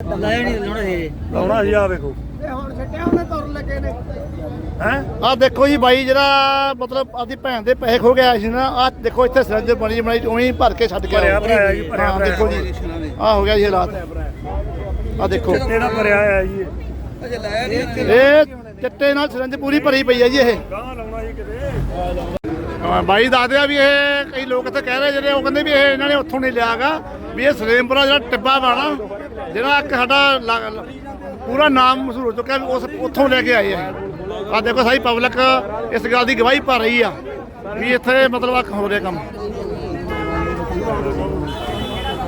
ਲਾਇਆ ਨਹੀਂ ਲਾਉਣਾ ਸੀ। ਲਾਉਣਾ ਸੀ ਆ ਵੇਖੋ ਇਹ ਹੁਣ ਛੱਡਿਆ ਉਹਨੇ ਤੁਰਨ ਲੱਗੇ ਨੇ। ਹੈ? ਆ ਦੇਖੋ ਜੀ ਬਾਈ ਜਿਹੜਾ ਮਤਲਬ ਆਪਦੀ ਭੈਣ ਦੇ ਪੈਸੇ ਖੋ ਗਿਆ ਸੀ ਨਾ ਆ ਦੇਖੋ ਇੱਥੇ ਸਰੰਜ ਬਣੀ ਬਣਾਈ ਉਵੇਂ ਭਰ ਕੇ ਛੱਡ ਕੇ ਭਰਿਆ। ਭਰਾਇਆ ਜੀ, ਭਰਿਆ ਦੇਖੋ ਜੀ। ਆ ਹੋ ਗਿਆ ਜੀ ਹਾਲਾਤ। ਆ ਦੇਖੋ। ਇਹਦਾ ਭਰਿਆ ਆ ਜੀ। ਅਜੇ ਲਾਇਆ ਨਹੀਂ ਇਹ ਚਿੱਟੇ ਨਾਲ ਸਰੰਜ ਪੂਰੀ ਭਰੀ ਪਈ ਹੈ ਜੀ ਇਹ। ਗਾਂ ਲਾਉਣਾ ਸੀ ਕਿਤੇ ਬਾਈ ਦੱਸਦੇ ਆ ਵੀ ਇਹ ਕਈ ਲੋਕ ਇੱਥੇ ਕਹਿ ਰਹੇ ਜਿਹੜੇ ਉਹ ਕਹਿੰਦੇ ਵੀ ਇਹ ਇਹਨਾਂ ਨੇ ਉੱਥੋਂ ਨਹੀਂ ਲਿਆਗਾ, ਵੀ ਇਹ ਸਲੇਮਪੁਰਾ ਜਿਹੜਾ ਟਿੱਬਾ ਵਾਲਾ, ਜਿਹੜਾ ਇੱਕ ਸਾਡਾ ਪੂਰਾ ਨਾਮ ਮਸ਼ਹੂਰ ਹੋ ਚੁੱਕਿਆ ਉਸ ਉੱਥੋਂ ਲੈ ਕੇ ਆਏ ਆ ਆ ਦੇਖੋ ਸਾਰੀ ਪਬਲਿਕ ਇਸ ਗੱਲ ਦੀ ਗਵਾਹੀ ਭਰ ਰਹੀ ਆ ਵੀ ਇੱਥੇ ਮਤਲਬ ਆ ਹੋ ਰਿਹਾ ਕੰਮ।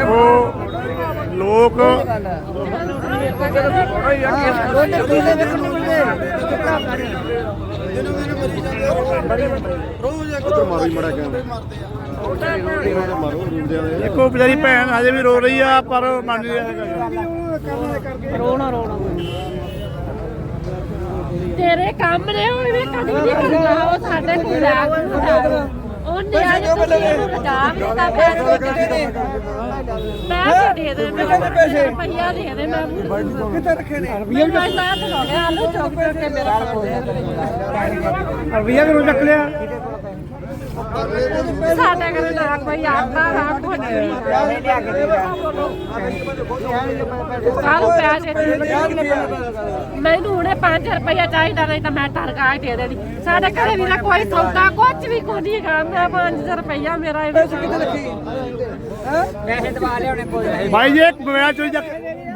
ਉਹ ਲੋਕ ਦੇਖੋ ਵਿਚਾਰੀ ਭੈਣ ਹਜੇ ਵੀ ਰੋ ਰਹੀ ਆ ਪਰ ਮੰਨ ਨਹੀਂ ਰਿਹਾ ਰੋਣਾ ਰੋਣਾ। ਤੇਰੇ ਕੰਮ ਨੇ ਉਹ ਵੀ ਕਦੀ ਨਹੀਂ ਕਰਦਾ ਉਹ ਸਾਡੇ ਕੋਲ ਆ ਉਹਨੇ ਆ ਜੋ ਰਜਾ ਵੀ ਤਾਂ ਪੈਸੇ ਦੇ ਦੇ। ਮੈਂ ਕਹਿੰਦੇ ਪੈਸੇ? ਰੁਪਈਆ ਦੇ ਦੇ ਮੈਂ ਕਿੱਥੇ ਰੱਖੇ ਨੇ? ਮੈਨੂੰ ਸਾਥ ਹੋ ਗਿਆ ਆਲੂ ਚੌਕ ਕੇ ਮੇਰਾ ਰੁਪਈਆ ਕਿਉਂ ਚੱਕ ਲਿਆ? ਸਾਡੇ ਘਰੇ ਨਾ ਕੋਈ ਆਟਾ ਨਾ ਕੁਝ ਨਹੀਂ ਪੈਸੇ ਦੇ ਮੈਨੂੰ ਹੁਣੇ 5 ਰੁਪਇਆ ਚਾਹੀਦਾ ਨਹੀਂ ਤਾਂ ਮੈਂ ਟਰਕਾ ਦੇ ਦੇਣੀ। ਸਾਡੇ ਘਰੇ ਵੀ ਨਾ ਕੋਈ ਸੌਦਾ ਕੁਝ ਵੀ ਕੋਈ ਨਹੀਂ ਮੈਂ 5 ਰੁਪਇਆ ਮੇਰਾ ਇਹ ਕਿੱਥੇ ਰੱਖੀ? ਪੈਸੇ ਦਵਾ ਲਿਆਉਣੇ ਕੋਈ ਭਾਈ ਜੀ ਇੱਕ ਮੋਬਾਈਲ ਚੋਰੀ ਜਾ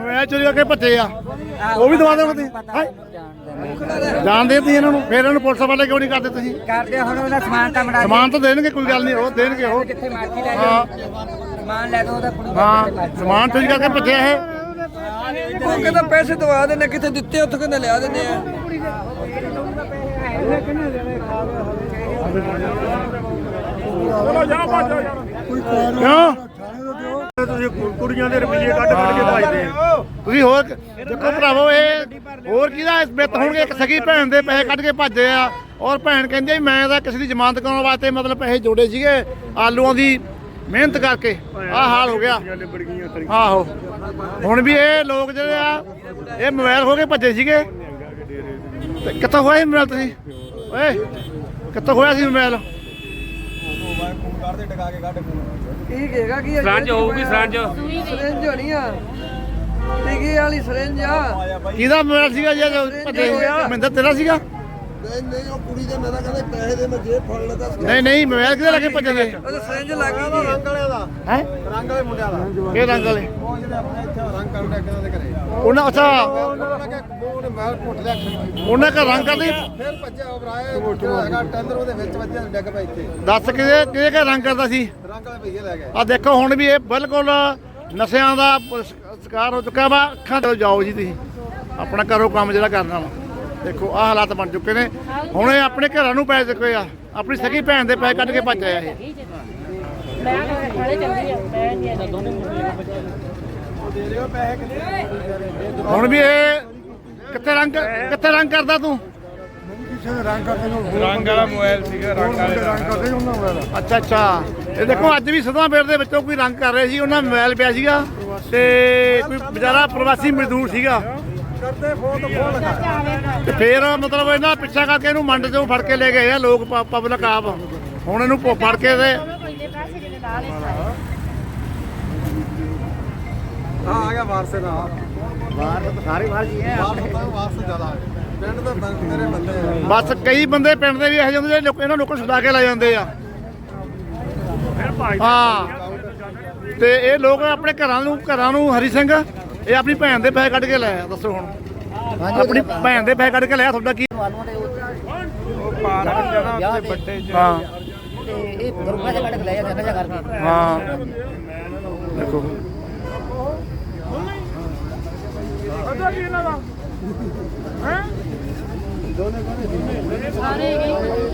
ਮੋਬਾਈਲ ਚੋਰੀ ਕਰਕੇ ਭੱਜੇ ਆ। ਉਹ ਵੀ ਦਵਾ ਦੇਣਾ ਤੁਸੀਂ। ਜਾਣਦੇ ਤੁਸੀਂ ਇਹਨਾਂ ਨੂੰ। ਫਿਰ ਇਹਨਾਂ ਨੂੰ ਪੁਲਿਸ ਵਾਲੇ ਕਿਉਂ ਨਹੀਂ ਕਰਦੇ ਤੁਸੀਂ? ਕਰਦੇ ਹੁਣ ਉਹਦਾ ਸਮਾਨ ਤਾਂ ਬਣਾ ਸਮਾਨ ਤਾਂ ਦੇਣਗੇ ਕੋਈ ਗੱਲ ਨਹੀਂ ਉਹ ਦੇਣਗੇ ਉਹ। ਕਿੱਥੇ ਮਰਜ਼ੀ ਲੈ ਹਾਂ। ਸਮਾਨ ਲੈ ਦੋ ਉਹਦਾ ਕੁੜੀ ਹਾਂ ਸਮਾਨ ਚੋਰੀ ਕਰਕੇ ਭੱਜਿਆ ਇਹ। ਉਹ ਕਹਿੰਦਾ ਪੈਸੇ ਦਵਾ ਦੇਣੇ ਕਿੱਥੇ ਦਿੱਤੇ ਉੱਥੋਂ ਕਹਿੰਦਾ ਲਿਆ ਦਿੰਦੇ ਆ। ਚਲੋ ਜਾ ਭੱਜ ਜਾ ਯਾਰ ਕਿਉਂ? ਤੁਸੀਂ ਕੁੜੀਆਂ ਦੇ ਰੁਪਈਏ ਕੱਢ ਕੱਢ ਕੇ ਭਜਦੇ ਆ ਤੁਸੀਂ ਹੋਰ ਦੇਖੋ ਭਰਾਵੋ ਇਹ ਹੋਰ ਕਿਹਦਾ ਇਸ ਬਿੱਤ ਹੋਣਗੇ? ਇੱਕ ਸਗੀ ਭੈਣ ਦੇ ਪੈਸੇ ਕੱਢ ਕੇ ਭੱਜੇ ਆ। ਔਰ ਭੈਣ ਕਹਿੰਦੀ ਆ ਮੈਂ ਤਾਂ ਕਿਸੇ ਦੀ ਜ਼ਮਾਨਤ ਕਰਾਉਣ ਵਾਸਤੇ ਮਤਲਬ ਪੈਸੇ ਜੋੜੇ ਸੀਗੇ ਆਲੂਆਂ ਦੀ ਮਿਹਨਤ ਕਰਕੇ। ਆਹ ਹਾਲ ਹੋ ਗਿਆ। ਆਹੋ। ਹੁਣ ਵੀ ਇਹ ਲੋਕ ਜਿਹੜੇ ਆ ਇਹ ਮੋਬਾਈਲ ਹੋ ਕੇ ਭੱਜੇ ਸੀਗੇ। ਤੇ ਕਿੱਥੋਂ ਹੋਇਆ ਸੀ ਮੋਬਾਈਲ ਤੁਸੀਂ? ਓਏ ਕਿੱਥੋਂ ਹੋਇਆ ਸੀ ਮੋਬਾਈਲ ਕੀ ਕਹੇਗਾ ਕੀ ਸਰੰਜ ਹੋਊਗੀ ਸਰੰਜ ਸਰੰਜ ਹੋਣੀ ਆ। ਟਿਕੀ ਵਾਲੀ ਸਰੰਜ ਆ। ਕਿਹਦਾ ਮੋਬਾਈਲ ਸੀਗਾ ਜੀ ਮਹਿੰਦਰ ਤੇਰਾ ਸੀਗਾ? ਨਹੀਂ ਨਹੀਂ ਉਹ ਕੁੜੀ ਦੇ ਮੈਂ ਤਾਂ ਕਹਿੰਦੇ ਪੈਸੇ ਦੇ ਮੈਂ ਜੇਬ ਫੜ ਲਦਾ ਨਹੀਂ ਨਹੀਂ ਮੋਬਾਈਲ ਕਿਹਦਾ ਲੱਗੇ ਭੱਜੇ ਦੇ ਉਹ ਸਰੰਜ ਲੱਗ ਗਈ। ਜੀ ਰੰਗ ਵਾਲਿਆਂ ਦਾ। ਹੈ? ਰੰਗ ਵਾਲੇ ਮੁੰਡਿਆਂ ਦਾ। ਇਹ ਰੰਗ ਵਾਲੇ? ਉਹ ਜਿਹੜੇ ਆਪਣੇ ਇੱਥੇ ਰੰਗ ਕਰਨ ਲੱਗੇ ਉਹਨਾਂ ਦੇ ਘਰੇ। ਉਹਨਾਂ ਅੱਛਾ। ਉਹਨਾਂ ਮਾਰ ਘੁੱਟ ਲਿਆ ਉਹਨਾਂ ਦਾ ਰੰਗ ਕਰਦੇ? ਫਿਰ ਭੱਜਿਆ ਉਹ ਭਰਾਏ ਜਿਹੜਾ ਹੈਗਾ ਟੈਂਦਰ ਉਹਦੇ ਵਿੱਚ ਵੱਜਿਆ ਡਿੱਗ ਪਿਆ ਇੱਥੇ। ਦੱਸ ਕਿਹਦੇ ਕਿਹਦੇ ਘਰ ਰੰਗ ਕਰਦਾ ਸੀ? ਰੰਗ ਵਾਲੇ ਭਈਏ ਲੈ ਗਏ। ਆ ਦੇਖੋ ਹੁਣ ਵੀ ਇਹ ਬਿਲਕੁਲ ਨਸ਼ਿਆਂ ਦਾ ਪ- ਸ਼ਿਕਾਰ ਹੋ ਚੁੱਕਾ ਵਾ ਅੱਖਾਂ ਤੋਂ ਜਾਓ ਜੀ ਤੁਸੀਂ। ਆਪਣਾ ਕਰੋ ਕੰਮ ਜਿਹੜਾ ਕਰਨਾ ਵਾ। ਦੇਖੋ ਆਹ ਹਾਲਾਤ ਬਣ ਚੁੱਕੇ ਨੇ। ਹੁਣ ਇਹ ਆਪਣੇ ਘਰਾਂ ਨੂੰ ਪੈ ਚੁੱਕੇ ਆ ਆਪਣੀ ਸਗੀ ਭੈਣ ਦੇ ਪੈਸੇ ਕੱਢ ਕੇ ਭੱਜ ਆਇਆ ਇਹ। ਮੈਂ ਖੜੇ ਚੱਲਦੀ ਆ ਮੈਂ ਨਹੀਂ ਦੋਨੇ ਹੁਣ ਵੀ ਇਹ ਕਿੱਥੇ ਰੰਗ ਕਿੱਥੇ ਰੰਗ ਕਰਦਾ ਤੂੰ? ਰੰਗ ਵਾਲਾ ਮੋਬਾਈਲ ਸੀਗਾ ਰੰਗ ਵਾਲੇ ਅੱਛਾ ਅੱਛਾ। ਇਹ ਦੇਖੋ ਅੱਜ ਵੀ ਸਦਾ ਬੇੜ ਦੇ ਵਿੱਚੋਂ ਕੋਈ ਰੰਗ ਕਰ ਰਹੇ ਸੀ ਉਹਨਾਂ ਮੋਬਾਈਲ ਪਿਆ ਸੀਗਾ। ਤੇ ਕੋਈ ਵਿਚਾਰਾ ਪ੍ਰਵਾਸੀ ਮਜ਼ਦੂਰ ਸੀਗਾ। ਕਰਦੇ ਫੋਨ ਤੋਂ ਫੋਨ ਲਗਾ। ਤੇ ਫੇਰ ਮਤਲਬ ਇਹਨਾਂ ਪਿੱਛਾ ਕਰਕੇ ਇਹਨੂੰ ਮੰਡ ਚੋਂ ਫੜ ਕੇ ਲੈ ਗਏ ਆ ਲੋਕ ਪਬਲਿਕ ਆਪ। ਹੁਣ ਇਹਨੂੰ ਫੜ ਕੇ ਤੇ ਹਾਂ ਆ ਗਿਆ ਵਾਰਸੇ ਦਾ ਵਾਰ ਤਾਂ ਸਾਰੇ ਵਾਰ ਜੀ ਹੈ ਵਾਰਸ ਜ਼ਿਆਦਾ ਆ ਗਏ। ਪਿੰਡ ਦਾ ਬੰਦ ਮੇਰੇ ਬੰਦੇ ਆ। ਬਸ ਕਈ ਬੰਦੇ ਪਿੰਡ ਦੇ ਵੀ ਇਹੋ ਜਿਹੇ ਹੁੰਦੇ ਜਿਹੜੇ ਲੋਕ- ਇਹਨਾਂ ਲੋਕਾਂ ਨੂੰ ਛੁਡਾ ਕੇ ਲੈ ਜਾਂਦੇ ਆ। ਫਿਰ ਭਾਈ ਹਾਂ। ਤੇ ਇਹ ਲੋਕ ਆਪਣੇ ਘਰਾਂ ਨੂੰ ਘਰਾਂ ਨੂੰ ਹਰੀ ਸਿੰਘ ਇਹ ਆਪਣੀ ਭੈਣ ਦੇ ਪੈਸੇ ਕੱਢ ਕੇ ਲੈ ਆ ਦੱਸੋ ਹੁਣ। ਆਪਣੀ ਭੈਣ ਦੇ ਪੈਸੇ ਕੱਢ ਕੇ ਲਿਆ ਤੁਹਾਡਾ ਕੀ? ਮਾਲੂਆਂ ਦੇ ਉਹ ਪਾਰਕ ਜਣਾ ਵਿਆਹ ਉੱਥੇ ਵੱਡੇ ਚ ਹਾਂ। ਤੇ ਇਹ ਗਰੁੱਪਾਂ ਦੇ ਕੱਢ ਕੇ ਲੈ ਜਾਂਦੇ ਨਸ਼ਾ ਕਰਕੇ। ਹਾਂ। ਦੇਖੋ।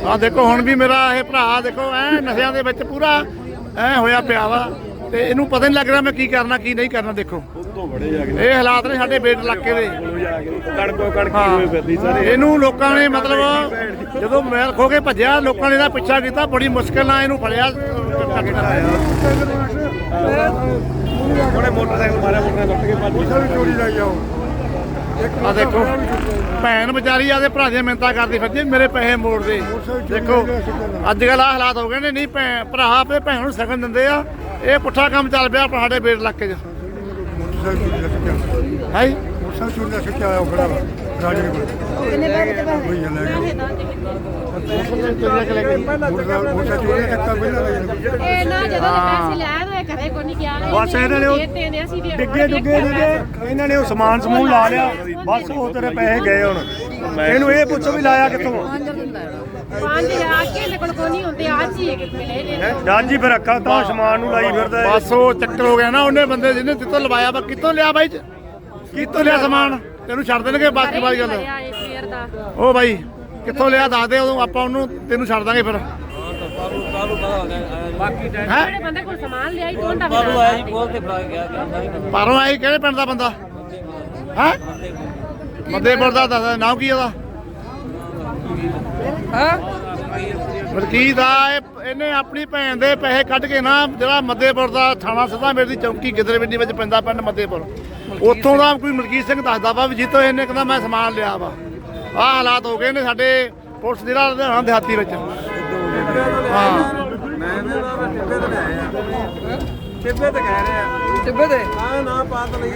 ਆ ਦੇਖੋ ਹੁਣ ਵੀ ਮੇਰਾ ਇਹ ਭਰਾ ਦੇਖੋ ਐ ਨਸ਼ਿਆਂ ਦੇ ਵਿੱਚ ਪੂਰਾ ਐ ਹੋਇਆ ਪਿਆ ਵਾ। ਤੇ ਇਹਨੂੰ ਪਤਾ ਨਹੀਂ ਲੱਗ ਰਿਹਾ ਮੈਂ ਕੀ ਕਰਨਾ ਕੀ ਨਹੀਂ ਕਰਨਾ ਦੇਖੋ। ਇਹ ਹਾਲਾਤ ਨੇ ਸਾਡੇ ਬੇਟ ਇਲਾਕੇ ਦੇ। ਕਣਕੀ ਹਾਂ। ਹੋਏ ਫਿਰਦੀ ਸਾਰੇ ਇਹਨੂੰ ਲੋਕਾਂ ਨੇ ਮਤਲਬ ਜਦੋਂ ਮੈਲ ਖੋ ਕੇ ਭੱਜਿਆ ਲੋਕਾਂ ਨੇ ਇਹਦਾ ਪਿੱਛਾ ਕੀਤਾ ਬੜੀ ਮੁਸ਼ਕਲ ਨਾਲ ਇਹਨੂੰ ਫੜਿਆ ਕੱਟ ਉਹਨੇ ਮੋਟਰਸਾਈਕਲ ਮਾਰਿਆ ਮੋਟਰਸਾਈਕਲ ਲੁੱਟ ਕੇ ਭੱਜ ਗਿਆ। ਚੋਰੀ ਲੈ ਜਾਓ ਆ ਦੇਖੋ ਭੈਣ ਵਿਚਾਰੀ ਆਦੇ ਭਰਾ ਦੀਆਂ ਮਿੰਤਾ ਕਰਦੀ ਫਿਰਦੀ ਮੇਰੇ ਪੈਸੇ ਮੋੜ ਦੇ ਦੇਖੋ ਅੱਜ ਕੱਲ ਆ ਹਾਲਾਤ ਹੋ ਗਏ ਨੇ ਨਹੀਂ ਭਰਾ ਆਪਣੇ ਭੈਣ ਨੂੰ ਸਗਨ ਦਿੰਦੇ ਆ। ਇਹ ਪੁੱਠਾ ਕੰਮ ਚੱਲ ਪਿਆ ਸਾਡੇ ਬੇਟ ਇਲਾਕੇ 'ਚ ਹੈ ਜੀ? ਮੋਟਰਸਾਈਕਲ ਚੋਰੀ ਲੈ ਕੇ ਆਇਆ ਉਹ ਖੜਾ ਵਾ ਰਾਜੇ ਕੋਲ। ਕਿੰਨੇ ਪੈਸੇ ਕਿੰਨੇ ਪੈਸੇ? ਕੋਈ ਲੈ ਗਿਆ ਮੋਟਰਸਾਈਕਲ ਮੋਟਰਸਾਈਕਲ ਚੋਰੀ ਲੈ ਕੇ ਪਹਿਲਾਂ ਲੈ ਗਿਆ ਇਹ ਨਾ ਜਦੋਂ ਦੇ ਪੈਸੇ ਕੋਈ ਨਹੀਂ ਗਿਆ। ਬਸ ਇਹਨਾਂ ਨੇ ਉਹ ਡਿੱਗੇ ਡੁੱਗੇ ਨੇ ਇਹਨਾਂ ਨੇ ਉਹ ਸਮਾਨ ਸਮੂਨ ਲਾ ਲਿਆ। ਬਸ ਉਹ ਤੇਰੇ ਪੈਸੇ ਗਏ ਹੁਣ। ਇਹਨੂੰ ਇਹ ਪੁੱਛੋ ਵੀ ਲਾਇਆ ਕਿੱਥੋਂ? ਕੋਲ ਕੋਈ ਨਹੀਂ ਹੁੰਦੇ ਅੱਜ ਹੀ ਮਿਲੇ ਨੇ ਡਾਂਜੀ ਫਿਰ ਅੱਖਾਂ ਤਾਂ ਸਮਾਨ ਨੂੰ ਲਾਈ ਫਿਰਦਾ। ਬਸ ਉਹ ਚੱਕਰ ਹੋ ਗਿਆ ਨਾ ਉਹਨੇ ਬੰਦੇ ਜਿਹਨੇ ਜਿੱਤੋਂ ਲਵਾਇਆ ਵਾ ਕਿੱਥੋਂ ਲਿਆ ਬਾਈ ਜੀ? ਕਿੱਥੋਂ ਲਿਆ ਸਮਾਨ? ਤੈਨੂੰ ਛੱਡ ਦੇਣਗੇ ਬਾਕੀ ਵਾਲੀ ਗੱਲ। ਭਰਿਆ ਇਹ ਫੇਰ ਦਾ। ਉਹ ਬਾਈ ਕਿੱਥੋਂ ਲਿਆ ਦੱਸ ਦੇ ਉਦੋਂ ਆਪਾਂ ਉਹਨੂੰ ਤੈਨੂੰ ਛੱਡ ਦਾਂਗੇ ਫਿਰ। ਹੈ? ਜਿਹੜੇ ਬੰਦੇ ਕੋਲ ਸਮਾਨ ਲਿਆਈ ਦੋਂਡਾ ਬਾਲੂ ਆਇਆ ਜੀ ਬੋਲ ਪਰੋਂ ਆਈ ਕਿਹੜੇ ਪਿੰਡ ਦਾ ਬੰਦਾ? ਹੈ? ਮੱਦੇਪੁਰ ਦਾ ਦੱਸ ਨਾਮ ਕੀ ਉਹਦਾ? ਹਾਂ? ਮਲਕੀਤ ਆ ਇਹ- ਇਹਨੇ ਆਪਣੀ ਭੈਣ ਦੇ ਪੈਸੇ ਕੱਢ ਕੇ ਨਾ ਜਿਹੜਾ ਮੱਦੇਪੁਰ ਦਾ ਥਾਣਾ ਸਦਾ ਮੇਰੀ ਦੀ ਚੌਂਕੀ ਗਿੱਦੜਵਿੰਡੀ ਵਿੱਚ ਪੈਂਦਾ ਪਿੰਡ ਮੱਦੇਪੁਰ। ਉੱਥੋਂ ਦਾ ਕੋਈ ਮਲਕੀਤ ਸਿੰਘ ਦੱਸਦਾ ਵਾ ਵੀ ਜਿੱਤੋਂ ਇਹਨੇ ਕਹਿੰਦਾ ਮੈਂ ਸਮਾਨ ਲਿਆ ਵਾ। ਆਹ ਹਾਲਾਤ ਹੋ ਗਏ ਨੇ ਸਾਡੇ ਪੁਲਿਸ ਜ਼ਿਲ੍ਹਾ ਲੁਧਿਆਣਾ ਦਿਹਾਤੀ ਵਿੱਚ। ਹਾਂ। ਟਿੱਬੇ ਤੇ ਕਹਿ ਰਹੇ। ਆ ਟਿੱਬੇ ਤੇ ਆ। ਨਾ ਪਾਤ ਲਈ